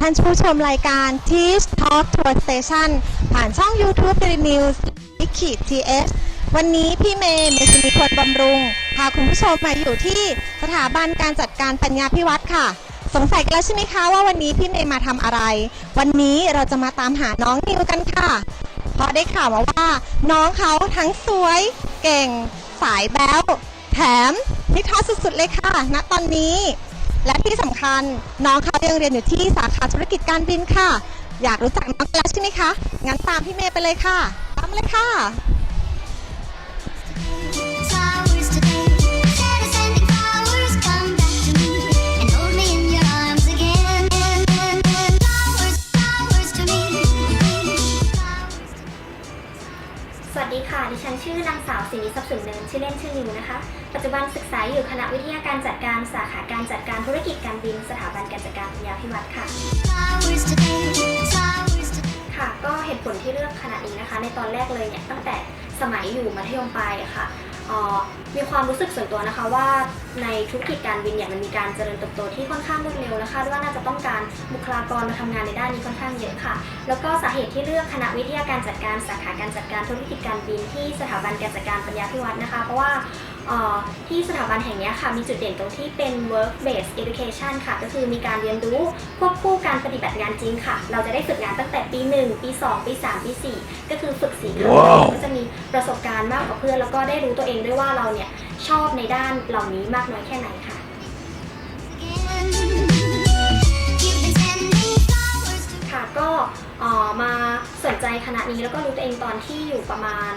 ท่านผู้ชมรายการ Teach Talk Tour Station ผ่านช่อง YouTube Daily News ลิขิต TS วันนี้พี่เมย์เมสินีควรบำรุง พาคุณผู้ชมมาอยู่ที่สถาบันการจัดการปัญญาพิวัตรค่ะ สงสัยกันแล้วใช่ไหมคะว่าวันนี้พี่เมย์มาทำอะไร วันนี้เราจะมาตามหาน้องนิวกันค่ะ เพราะได้ข่าวมาว่า น้องเขาทั้งสวย เก่ง สายแบ๊วแถมนิทอสุดๆเลยค่ะณตอนนี้ และที่สำคัญน้องเขายังเรียนอยู่ที่สาขาธุรกิจการบินค่ะ อยากรู้จักน้องแล้วใช่ไหมคะ งั้นตามพี่เมย์ไปเลยค่ะ ตามมาเลยค่ะ วัสดีค่ะ ดิฉันชื่อนางสาวสินิทรัพย์สุนเนินชื่อเล่นชื่อนิวนะคะ ปัจจุบันศึกษาอยู่คณะวิทยาการจัดการสาขาการจัดการธุรกิจการบินสถาบันการจัดการปัญญาพิวัตรค่ะ ค่ะ ก็เหตุผลที่เลือกคณะนี้นะคะ ในตอนแรกเลยเนี่ยตั้งแต่สมัยอยู่มัธยมปลายค่ะ มีความรู้สึกส่วนตัวนะคะว่าในธุรกิจการบินเนี่ยมันมีการเจริญเติบโตที่ค่อนข้างรวดเร็วนะคาดว่าน่าจะต้องการบุคลากรมาทำงานในด้านนี้ค่อนข้างเยอะค่ะ แล้วก็สาเหตุที่เลือกคณะวิทยาการจัดการสาขาการจัดการธุรกิจการบินที่สถาบันการจัดการปัญญาพิวัฒน์นะคะ เพราะว่า ที่สถาบันแห่งเนี้ยค่ะมีจุดเด่นตรงที่เป็น work based education ค่ะ ก็คือมีการเรียนรู้ควบคู่การปฏิบัติงานจริงค่ะ เราจะได้ฝึกงานตั้งแต่ปี 1 ปี 2 ปี 3 ปี 4 ก็คือฝึกสี่ครั้งว้าวก็จะมีประสบการณ์มากกว่าเพื่อน แล้วก็ได้รู้ตัวเองด้วยว่าเราเนี่ยชอบในด้านเหล่านี้มากน้อยแค่ไหนค่ะ ค่ะก็มาสนใจคณะนี้แล้วก็รู้ตัวเองตอนที่อยู่ประมาณ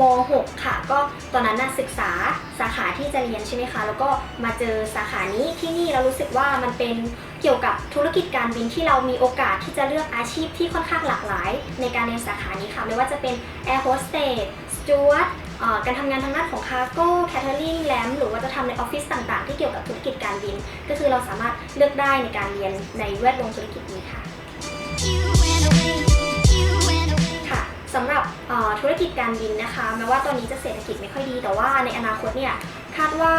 ม .6 ค่ะ ก็ตอนนั้นน่ะศึกษาสาขาที่จะเรียนใช่ไหมคะ แล้วก็มาเจอสาขานี้ที่นี่เรารู้สึกว่ามันเป็นเกี่ยวกับธุรกิจการบินที่เรามีโอกาสที่จะเลือกอาชีพที่ค่อนข้างหลากหลาย ในการเรียนสาขานี้ค่ะ ไม่ว่าจะเป็น Air Hostess Steward เอ่อการทำงานทางด้านของคาร์โก้แคทเทอริงแลมหรือว่าจะทำในออฟฟิศต่างๆ ที่เกี่ยวกับธุรกิจการบิน ก็คือเราสามารถเลือกได้ในการเรียนในแวดวงธุรกิจนี้ค่ะ ค่ะสำหรับธุรกิจการบินนะคะ แม้ว่าตอนนี้จะเศรษฐกิจไม่ค่อยดี แต่ว่าในอนาคตเนี่ยคาดว่า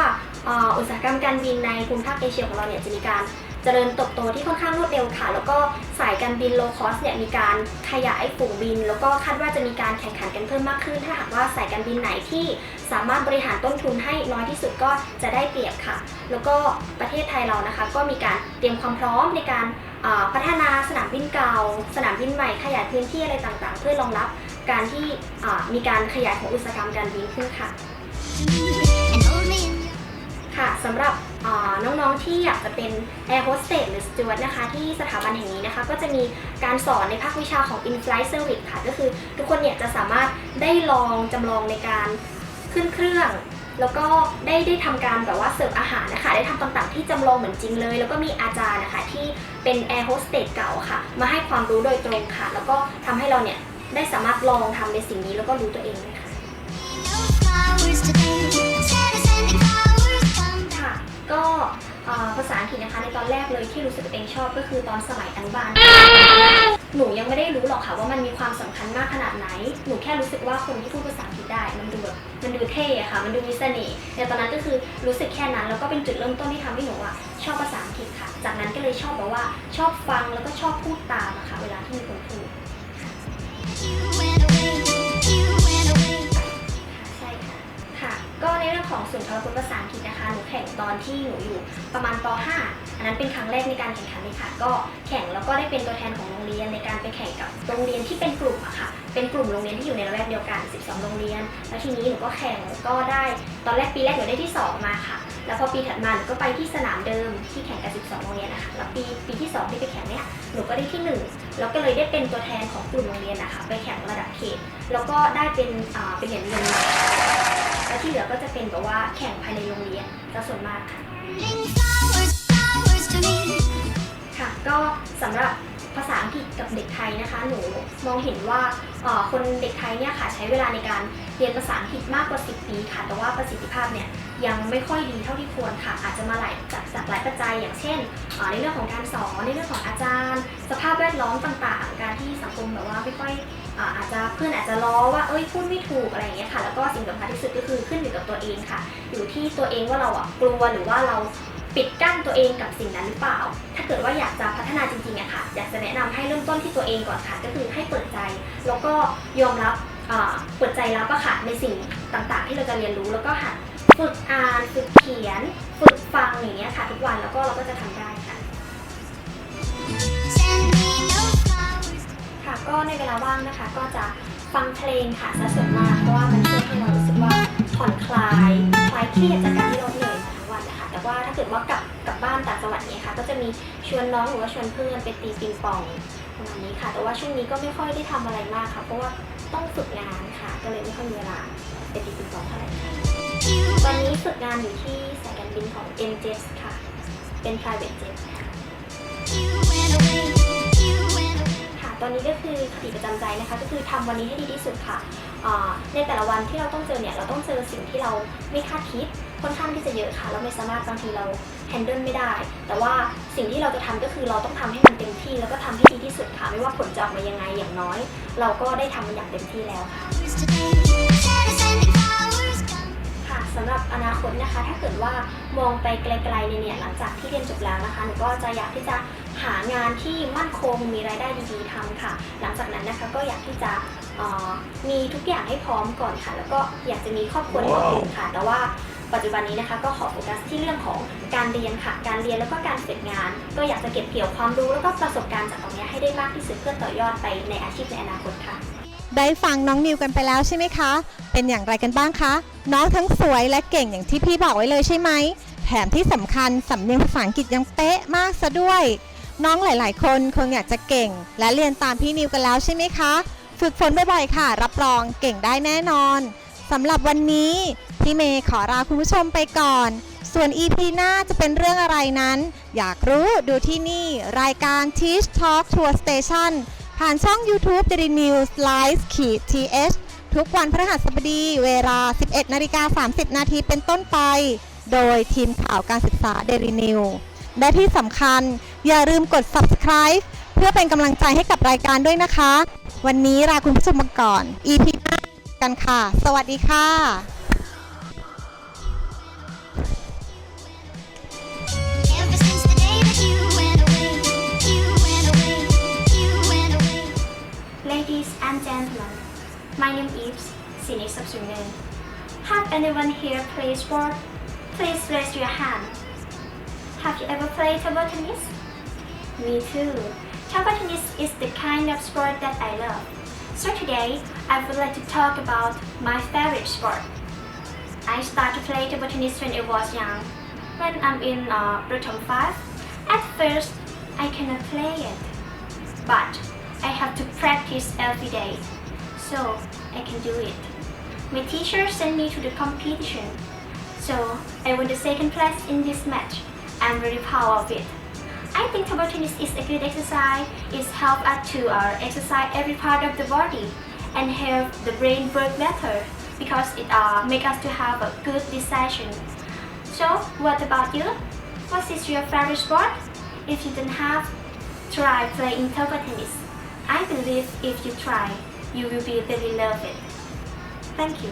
อุตสาหกรรมการบินในภูมิภาคเอเชียของเราเนี่ยจะมีการ จริญเติบโตที่ค่อนข้างรวดเร็วค่ะ แล้วก็สายการบินโลคอสเนี่ยมีการขยายฝูงบิน แล้วก็คาดว่าจะมีการแข่งขันกันเพิ่มมากขึ้น ถ้าหากว่าสายการบินไหนที่สามารถบริหารต้นทุนให้น้อยที่สุดก็จะได้เปรียบค่ะ แล้วก็ประเทศไทยเรานะคะ ก็มีการเตรียมความพร้อมในการพัฒนาสนามบินเก่า สนามบินใหม่ขยายพื้นที่อะไรต่างๆ เพื่อรองรับการที่มีการขยายของอุตสาหกรรมการบินขึ้นค่ะ ค่ะสำหรับน้องๆที่อยากจะเป็น Air Hostess หรือ Steward นะคะที่สถาบันแห่งนี้นะคะ ก็จะมีการสอนในภาควิชาของ In-Flight Service ค่ะ ก็คือทุกคนเนี่ยจะสามารถได้ลองจำลองในการขึ้นเครื่อง แล้วก็ได้ได้ทำการแบบว่าเสิร์ฟอาหารนะคะ ได้ทำต่างๆที่จำลองเหมือนจริงเลย แล้วก็มีอาจารย์นะคะที่เป็น Air Hostess เก่าค่ะ มาให้ความรู้โดยตรงค่ะ แล้วก็ทำให้เราเนี่ยได้สามารถลองทำในสิ่งนี้แล้วก็รู้ตัวเอง ก็ภาษาอังกฤษนะคะในตอนแรกเลยที่รู้สึกเองชอบก็คือตอนสมัยอนุบาลหนูยังไม่ได้รู้หรอกค่ะว่ามันมีความสำคัญมากขนาดไหน หนูแค่รู้สึกว่าคนที่พูดภาษาอังกฤษได้ มันดูแบบมันดูเท่อะค่ะ มันดูมีเสน่ห์ในตอนนั้นก็คือรู้สึกแค่นั้นแล้วก็เป็นจุดเริ่มต้นที่ทำให้หนูอะชอบภาษาอังกฤษค่ะ จากนั้นก็เลยชอบแบบว่าชอบฟังแล้วก็ชอบพูดตามอะค่ะเวลาที่มีคนพูด ศูนย์อนาคตภาษาอังกฤษนะคะ หนูแข่งตอนที่หนูอยู่ประมาณป .5 อันนั้นเป็นครั้งแรกในการแข่งขันเลยค่ะ ก็แข่งแล้วก็ได้เป็นตัวแทนของโรงเรียนในการไปแข่งกับโรงเรียนที่เป็นกลุ่มอะค่ะ เป็นกลุ่มโรงเรียนที่อยู่ในละแวกเดียวกัน 12 โรงเรียน แล้วทีนี้หนูก็แข่งก็ได้ ตอนแรกปีแรกหนูได้ที่ 2 มาค่ะ แล้วพอปีถัดมาหนูก็ไปที่สนามเดิมที่แข่งกับ 12 โรงเรียนนะคะแล้วปีปีที่ 2 ที่ไปแข่งเนี่ย หนูก็ได้ที่ 1 แล้วก็เลยได้เป็นตัวแทนของกลุ่มโรงเรียนนะคะ ไปแข่งระดับเขต แล้วก็ได้เป็นเป็นเหรียญเงินมา แล้วที่เหลือก็จะเป็นแบบว่าแข่งภายในโรงเรียนซะส่วนมากค่ะ ค่ะ ก็สำหรับภาษาอังกฤษกับเด็กไทยนะคะ หนูมองเห็นว่าคนเด็กไทยเนี่ยค่ะใช้เวลาในการเรียนภาษาอังกฤษมากกว่า 10 ปีค่ะ แต่ว่าประสิทธิภาพเนี่ยยังไม่ค่อยดีเท่าที่ควรค่ะ อาจจะมาหลายจากจากหลายปัจจัย อย่างเช่น ในเรื่องของการสอน ในเรื่องของอาจารย์ สภาพแวดล้อมต่างๆ การที่สังคมแบบว่าไม่ค่อย อาจจะเพื่อนอาจจะล้อว่าเอ้ยพูดไม่ถูกอะไรอย่างเงี้ยค่ะ แล้วก็สิ่งสำคัญที่สุดก็คือขึ้นอยู่กับตัวเองค่ะ อยู่ที่ตัวเองว่าเราอะกลัวหรือว่าเราปิดกั้นตัวเองกับสิ่งนั้นหรือเปล่า ถ้าเกิดว่าอยากจะพัฒนาจริงๆอะค่ะ อยากจะแนะนำให้เริ่มต้นที่ตัวเองก่อนค่ะ ก็คือให้เปิดใจ แล้วก็ยอมรับเปิดใจรับอะค่ะ ในสิ่งต่างๆ ที่เราจะเรียนรู้ แล้วก็หัดฝึกอ่าน ฝึกเขียน ฝึกฟังอย่างเงี้ยค่ะ ทุกวัน แล้วก็เราก็จะทำได้ ก็ในเวลาว่างนะคะ ก็จะฟังเพลงค่ะซะส่วนมากเพราะว่ามันช่วยให้เรารู้สึกว่าผ่อนคลายคลายเครียดจากการที่เราเหนื่อยมาทั้งวันนะคะ แต่ว่าถ้าเกิดว่ากลับกลับบ้านต่างจังหวัดเนี่ยค่ะ ก็จะมีชวนน้องหรือว่าชวนเพื่อนไปตีปิงปองประมาณนี้ค่ะ แต่ว่าช่วงนี้ก็ไม่ค่อยได้ทำอะไรมากค่ะ เพราะว่าต้องฝึกงานค่ะ ก็เลยไม่ค่อยมีเวลาไปตีปิงปองเท่าไหร่ค่ะ You ตอนนี้ฝึกงานอยู่ที่สายการบินของ m j e t ค่ะ เป็น private jet ค่ะ ตอนนี้ก็คือคติประจำใจนะคะ ก็คือทำวันนี้ให้ดีที่สุดค่ะในแต่ละวันที่เราต้องเจอเนี่ยเราต้องเจอสิ่งที่เราไม่คาดคิดค่อนข้างที่จะเยอะค่ะ เราไม่สามารถบางทีเราแฮนเดิลไม่ได้ แต่ว่าสิ่งที่เราจะทำก็คือเราต้องทำให้มันเต็มที่ แล้วก็ทำให้ดีที่สุดค่ะ ไม่ว่าผลจะออกมายังไงอย่างน้อย เราก็ได้ทำมันอย่างเต็มที่แล้วค่ะ สำหรับอนาคตนะคะ ถ้าเกิดว่ามองไปไกลๆเลยเนี่ยหลังจากที่เรียนจบแล้วนะคะหนูก็จะอยากที่จะหางานที่มั่นคงมีรายได้ดีๆทำค่ะ หลังจากนั้นนะคะก็อยากที่จะเอ่อมีทุกอย่างให้พร้อมก่อนค่ะ แล้วก็อยากจะมีครอบครัวในตัวเองค่ะ แต่ว่าปัจจุบันนี้นะคะก็ขอโฟกัสที่เรื่องของการเรียนค่ะ การเรียนแล้วก็การฝึกงาน ก็อยากจะเก็บเกี่ยวความรู้แล้วก็ประสบการณ์จากตรงเนี้ยให้ได้มากที่สุดเพื่อต่อยอดไปในอาชีพในอนาคตค่ะ ได้ฟังน้องนิวกันไปแล้วใช่ไหมคะ เป็นอย่างไรกันบ้างคะ น้องทั้งสวยและเก่งอย่างที่พี่บอกไว้เลยใช่ไหม แถมที่สำคัญสำเนียงภาษาอังกฤษยังเป๊ะมากซะด้วย น้องหลาย ๆ คนคงอยากจะเก่ง และเรียนตามพี่นิวกันแล้วใช่ไหมคะ ฝึกฝนบ่อยๆค่ะ รับรองเก่งได้แน่นอนสำหรับวันนี้พี่เมย์ขอลาคุณผู้ชมไปก่อน ส่วน EP หน้าจะเป็นเรื่องอะไรนั้น อยากรู้ดูที่นี่รายการ Teach Talk Tour Station ผ่านช่อง YouTube Daily News Live ขีด th ทุกวันพฤหัสบดีเวลา 11นาฬิกา30 นาทีเป็นต้นไป โดยทีมข่าวการศึกษา Daily New และที่สำคัญอย่าลืมกด subscribe เพื่อเป็นกำลังใจให้กับรายการด้วยนะคะ วันนี้ลาคุณผู้ชมมาก่อน EP หน้ากันค่ะ สวัสดีค่ะ and my name is Sini Subsunen. Have anyone here played sport? Please raise your hand. Have you ever played table tennis? Me too. Table tennis is the kind of sport that I love. So today, I would like to talk about my favorite sport. I started to play table tennis when I was young. When I'm in uh, Pratham 5, at first, I cannot play it. But I have to practice every day, so I can do it. My teacher sent me to the competition, so I won the second place in this match. I'm very proud of it. I think table tennis is a good exercise. It helps us to uh, exercise every part of the body and help the brain work better because it uh, make us to have a good decision. So, what about you? What is your favorite sport? If you don't have, try playing table tennis. I believe if you try, you will be really love it. Thank you.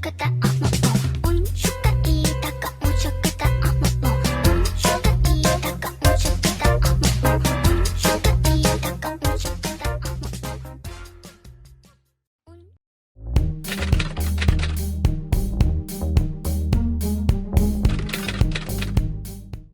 肩